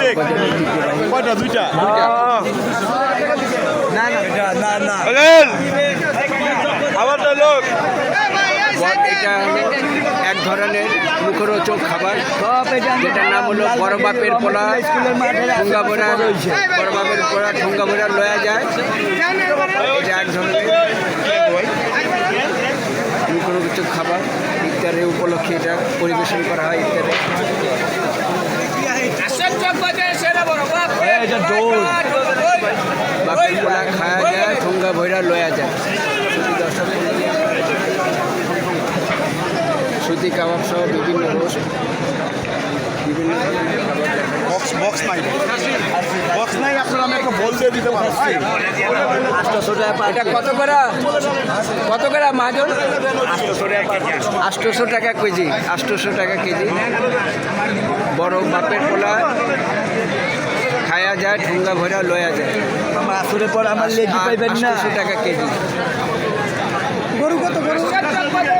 Leg কয়টা দুইটা না না না আবার লোক এটা এক ধরনের মুখরোচক খাবার যেটার নাম হলো বড় বাপের পোলা ঠুঙ্গা ভরা বড় বাপের পোলা ঠুঙ্গা ভরা লয়া যায় এটা এক ধরনের মুখরোচক খাবার ইত্যাদি উপলক্ষে এটা পরিবেশন করা হয় বাপের পোলা খাওয়া যায় ঠুঙ্গা ভরা লয়া যায়। দর্শক। সুতি কাবাব সহ বিভিন্ন রোস্ট। বিভিন্ন ধরনের খাবার দেখা যায়। বক্স বক্স নাই। বক্স নাই আপনারা আমি একটা বল দিয়ে দিতে পারো এটা কত করে? কত করে মাজন আটশোশো টাকা কেজি আষ্টশো টাকা কেজি। বড় বাপের পোলা খায়া যায় ঠুঙ্গা ভরা লয়া যায়। আসলে পর আমার লেজি পাইবেন না। টাকা কেজি।